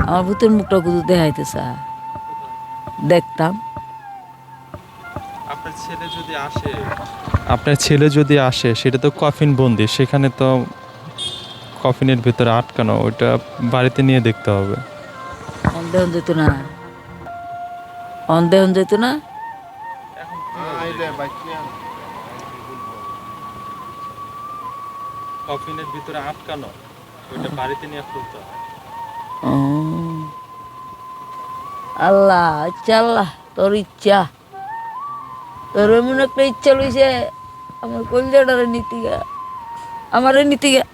আমার ভূতের মুখটা কুদু দেখাইতে চা দেখতাম। আপনার ছেলে যদি আসে? আপনার ছেলে যদি আসে সেটা তো কফিন বন্দি সেখানে তো কফিনের ভিতরে আটকানো ওইটা বাড়িতে নিয়ে দেখতে হবে। অন্ধেহন যেত না। অন্ধেহন যেত না। কফিনের ভিতরে আটকানো ওইটা বাড়িতে নিয়ে খুলতে হবে। ও। আল্লাহ ইচ্ছা আল্লাহ তোর ইচ্ছা। তোর এমন একটা ইচ্ছা লইছে আমার কলজাটারে নীতি গা আমারে নীতি গা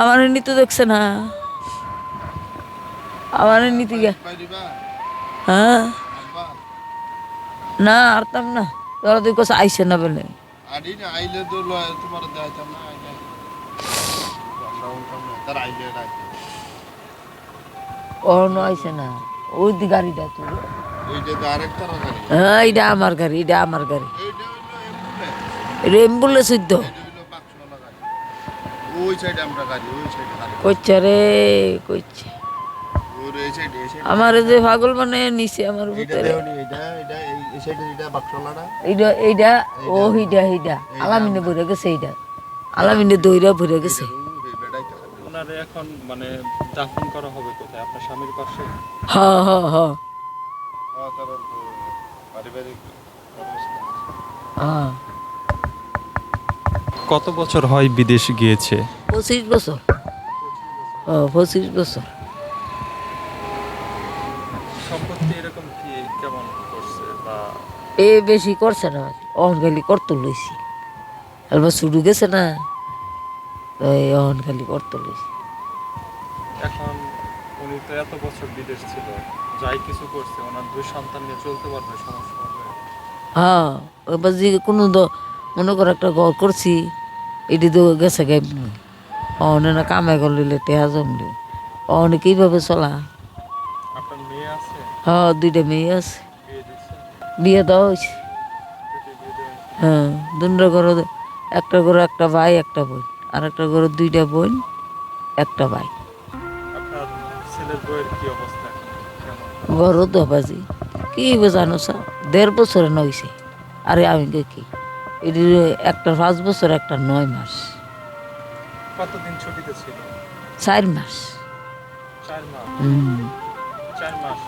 আমারে নীতি দেখছে না। আমারে নীতি গা হ্যাঁ? না আরতাম না। তোরা তুই কোথাও আইসে না বলে। আডি না আইলে তো লয় তোমার দেখাইতাম না আইলে। আমরা উনতাম না তার আইলে আইসে না। ওই গাড়িটা তো। হ্যাঁ এটা আমার গাড়ি এটা আমার গাড়ি। এটা এম্বুলেন্স তো। কইছে রে কইছে। আমার যে পাগল মানে নিছে আমার ভিতরে। এইটা এইটা ও হিডা হিডা আলামিনে ভরে গেছে এইটা। আলামিনে দইরা ভরে গেছে। তো এখন মানে দাফন করা হবে কোথায়? আপনার স্বামীর পাশে? হ হ হ। হ্যাঁ অবস্থা হ্যাঁ কত বছর হয় বিদেশ গিয়েছে? পঁচিশ বছর। ও পঁচিশ বছর। সম্পত্তি এরকম কি কেমন করছে বা? এ বেশি করছে না। অহন খালি করতে লইছি। এবার শুরু গেছে না তো এই অহন খালি করতে লইছি। এখন উনি তো এত বছর বিদেশ ছিল যাই কিছু করছে ওনার দুই সন্তান নিয়ে চলতে পারবে সমস্যা হবে। হ্যাঁ এবার যে কোনো দ- মনে করো একটা ঘর করছি এটি তো গেছে গে অহনে না কামাই করলিলে টেহা জমলে অহনে কীভাবে চলা? হ্যাঁ দুইটা মেয়ে আছে। বিয়ে দেওয়া হয়েছে। হ্যাঁ দুটা ঘরে একটা ঘরে একটা ভাই একটা বোন। আর একটা ঘরে দুইটা বোন একটা ভাই। বইয়ের কি অবস্থা? তো বাজি। কি হবে জানো সা দেড় বছরে নইছে। আরে আমি কি এটি একটা পাঁচ বছর একটা নয় মাস। কতদিন ছুটিতে ছিল? চার মাস। চার মাস? চার মাস?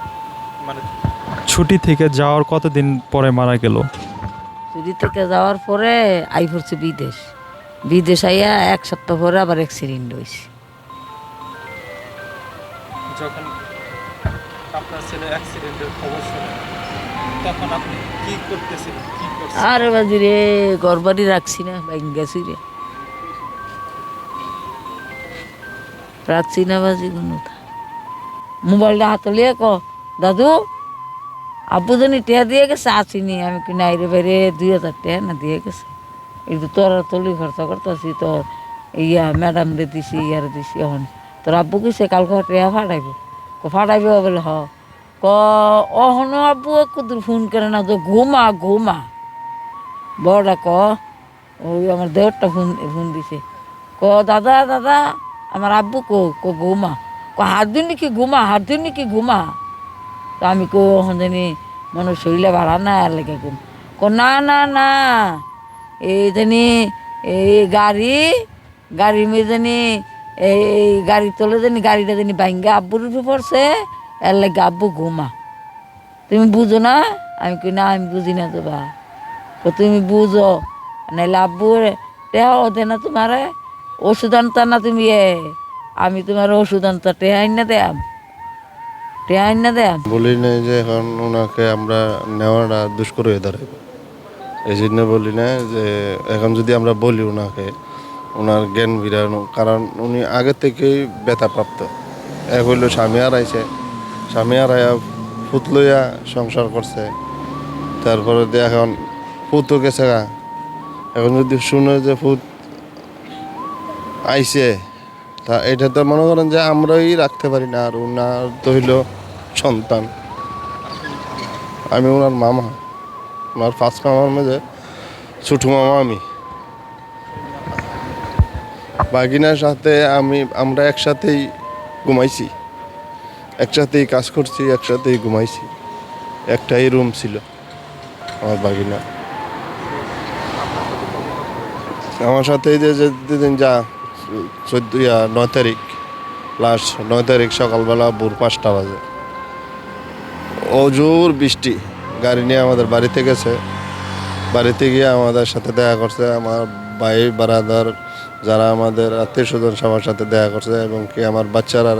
মানে ছুটি থেকে যাওয়ার কতদিন পরে মারা গেল? ছুটি থেকে যাওয়ার পরে আই পড়ছে বিদেশ। বিদেশ আইয়া এক সপ্তাহ পরে আবার অ্যাক্সিডেন্ট হয়েছে যখন আপনার ছেলে অ্যাক্সিডেন্টের খবর শুনে, তখন আপনি কি করতেছিলেন? কি করছেন আরে বাজি রে ঘর বাড়ি রাখছি না বাইক গেছি রে রাখছি না বাজি কোনো মোবাইলটা হাতে লিয়ে ক, দাদু, আব্বু জানি টেয়া দিয়ে গেছে আসিনি আমি কি নাই রে বাইরে দুই হাজার টেয়া না দিয়ে গেছে। একটু তোর তলি খরচা করতেছি তোর ইয়া ম্যাডাম রে দিছি, ইয়ারে দিছি এখন তোর আব্বু কইছে কালকে টেয়া ফাটাইব ক ফাটাইব বলে, হ। ক অহনো আব্বু কুদুর ফোন করে না তো ঘুমা ঘুমা। বড়টা ক ওই আমার দেওরটা ফোন ফোন দিছে। ক দাদা দাদা আমার আব্বু কো কো, ঘুমা। ক হাত দিন নাকি ঘুমা, হাত দিন নাকি ঘুমা। তো আমি কো ওখান জানি মনে শরীরে ভাড়া না আর লেগে ঘুম ক না না না। এই জানি, এই গাড়ি গাড়ির মেয়ে জানি এই গাড়ি তোলে জানি, গাড়িটা জানি ভাঙ্গে, আব্বুর পড়ছে, এর লাগে আব্বু ঘুমা। তুমি বুঝো না? আমি কই, না, আমি বুঝি না তো তুমি বুঝো, নাইলে আব্বু টেহা ওদের না তোমার, ওষুধ আনতা না তুমি এ, আমি তোমার ওষুধ আনতা, টেহা না দেয়াম। টেহা না দেয়াম। বলি না যে এখন ওনাকে আমরা নেওয়াটা দুষ্কর হয়ে দাঁড়াবে এই জন্য বলি না যে, এখন যদি আমরা বলি ওনাকে ওনার জ্ঞান বিরানো কারণ উনি আগে থেকেই ব্যথাপ্রাপ্ত। এক হইল স্বামী হারাইছে। স্বামী হারাইয়া ফুত লইয়া সংসার করছে। তারপরে এখন ফুতও গেছে গা। এখন যদি শুনে যে ফুত আইছে, তা এটা তো মনে করেন যে আমরাই রাখতে পারি না, আর ওনার তো হইল সন্তান। আমি ওনার মামা। ওনার ফার্স্ট মামার মাঝে ছোটো মামা আমি। বাগিনার সাথে আমি, আমরা একসাথেই ঘুমাইছি। একসাথেই কাজ করছি, একসাথেই ঘুমাইছি। একটাই রুম ছিল আমার বাগিনা। আমার সাথে যে যেদিন যা, চোদ্দ নয় তারিখ লাস্ট নয় তারিখ সকালবেলা ভোর পাঁচটা বাজে। অজোর বৃষ্টি, গাড়ি নিয়ে আমাদের বাড়িতে গেছে। বাড়িতে গিয়ে আমাদের সাথে দেখা করছে, আমার ভাই বারাদার যারা আমাদের আত্মীয় স্বজন সবার সাথে দেখা করছে এবং কি আমার বাচ্চারা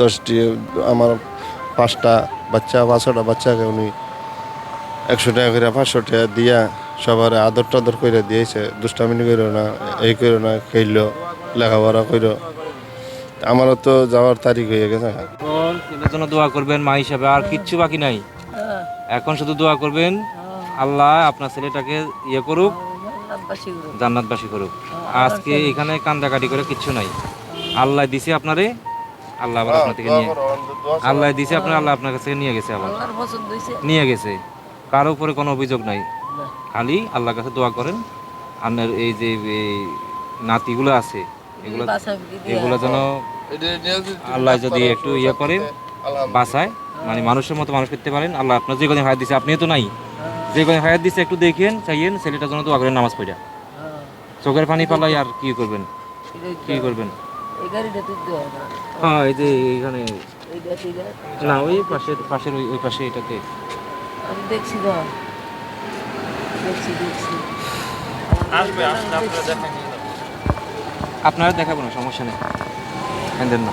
দশটি আমার পাঁচটা বাচ্চা পাঁচশোটা বাচ্চাকে উনি একশো টাকা করে পাঁচশো টাকা দিয়া সবার আদর টাদর করে দিয়েছে দুষ্টামিনি করো না এই করো না খেললো লেখাপড়া করো আমারও তো যাওয়ার তারিখ হয়ে গেছে। জন্য দোয়া করবেন মা হিসাবে আর কিচ্ছু বাকি নাই। এখন শুধু দোয়া করবেন আল্লাহ আপনার ছেলেটাকে ইয়ে করুক জান্নাতবাসী করুক আজকে এখানে কান্দাকাটি করে কিচ্ছু নাই। আল্লাহ দিছে আপনারে আল্লাহ আবার আপনার থেকে নিয়ে আল্লাহ দিছে আপনার আল্লাহ আপনার কাছ থেকে নিয়ে গেছে আবার। নিয়ে গেছে। কারও উপরে কোনো অভিযোগ নাই। খালি আল্লাহর কাছে দোয়া করেন। আপনার এই যে এই নাতিগুলো আছে এগুলো এগুলো যেন আল্লাহ যদি একটু ইয়ে করেন বাসায় মানে মানুষের মতো মানুষ করতে পারেন আল্লাহ আপনার যে কদিন হায়াত দিছে আপনিও তো নাই। যে কদিন হায়াত দিছে একটু দেখেন চাইয়েন ছেলেটার জন্য দোয়া করেন নামাজ পড়া চোখের পানি পালাই আর কি করবেন? কি করবেন? হ্যাঁ এই যে এইখানে না ওই পাশের পাশের ওই ওই পাশে এটাতে। আমি দেখছি তো দেখছি দেখছি। আপনারা দেখাবো না সমস্যা নেই। না।